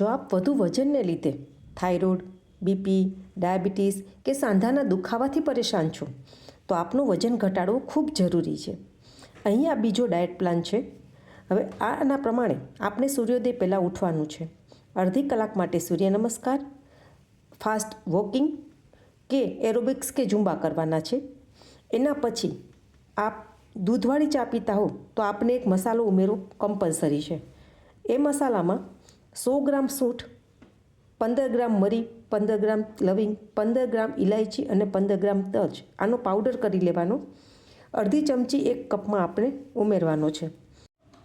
જો આપ વધુ વજનને લીધે. થાઇરોઇડ, બીપી, ડાયાબિટીસ કે સાંધાના દુખાવાથી પરેશાન છો, તો આપનું વજન ઘટાડવું ખૂબ જરૂરી છે. અહીં આ બીજો ડાયટ પ્લાન છે. હવે આના પ્રમાણે આપણે સૂર્યોદય પહેલાં ઉઠવાનું છે. અડધી કલાક માટે સૂર્ય નમસ્કાર, ફાસ્ટ વોકિંગ કે એરોબિક્સ કે ઝુંબા કરવાના છે. એના પછી આપ દૂધવાળી ચા પીતા હો તો આપને એક મસાલો ઉમેરો, કમ્પલસરી છે. એ મસાલામાં સો ગ્રામ સૂંઠ, પંદર ગ્રામ મરી, પંદર ગ્રામ લવિંગ, પંદર ગ્રામ ઇલાયચી અને પંદર ગ્રામ તજ. આનો પાવડર કરી લેવાનો. અડધી ચમચી એક કપમાં આપણે ઉમેરવાનો છે.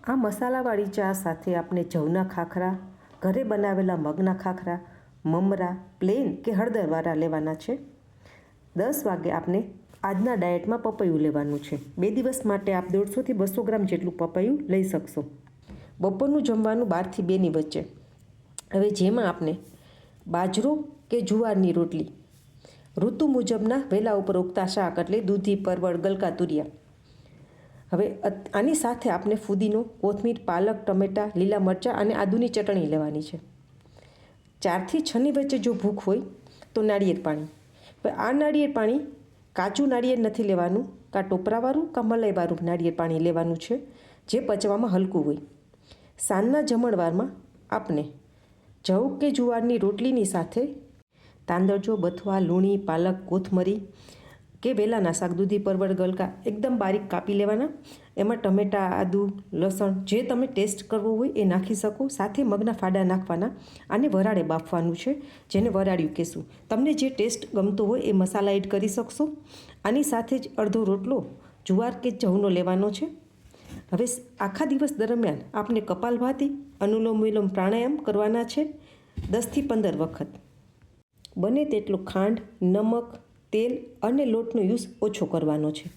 આ મસાલાવાળી ચા સાથે આપણે જવના ખાખરા, ઘરે બનાવેલા મગના ખાખરા, મમરા, પ્લેન કે હળદરવાળા લેવાના છે. દસ વાગે આપણે આજના ડાયટમાં પપૈયું લેવાનું છે. બે દિવસ માટે આપ દોઢસોથી બસો ગ્રામ જેટલું પપૈયું લઈ શકશો. બપોરનું જમવાનું બારથી બેની વચ્ચે. હવે જેમાં આપણે બાજરો કે જુવારની રોટલી. ઋતુ મુજબના વહેલા ઉપર ઉગતા શાક એટલે દૂધી, પરવળ, ગલકા, તુરિયા. હવે આની સાથે આપણે ફુદીનો, કોથમીર, પાલક, ટમેટાં, લીલા મરચાં અને આદુની ચટણી લેવાની છે. ચારથી છની વચ્ચે જો ભૂખ હોય તો નાળિયેર પાણી. આ નાળિયેર પાણી કાચું નાળિયેર નથી લેવાનું, કાં ટોપરાવાળું, કાં મલાઈવાળું નાળિયેર પાણી લેવાનું છે, જે પચવામાં હલકું હોય. સાંજના જમણવારમાં આપણે જવ કે જુવારની રોટલીની સાથે તાંદળજો બથવા, લૂણી, પાલક, કોથમરી કે વેલાના શાક દૂધી પરવળ, ગલકા એકદમ બારીક કાપી લેવાના. એમાં ટમેટાં, આદુ, લસણ જે તમે ટેસ્ટ કરવો હોય એ નાખી શકો. સાથે મગના ફાડા નાખવાના આને વરાળે બાફવાનું છે, જેને વરાળ્યું કહેશું. તમને જે ટેસ્ટ ગમતો હોય એ મસાલા એડ કરી શકશો. આની સાથે જ અડધો રોટલો જુવાર કે જવનો લેવાનો છે. હવે આખા દિવસ દરમિયાન આપને કપાલભાતી અનુલોમ વિલોમ પ્રાણાયામ કરવાના છે દસથી પંદર વખત. બને તેટલું ખાંડ, નમક, તેલ અને લોટનો યુઝ ઓછો કરવાનો છે.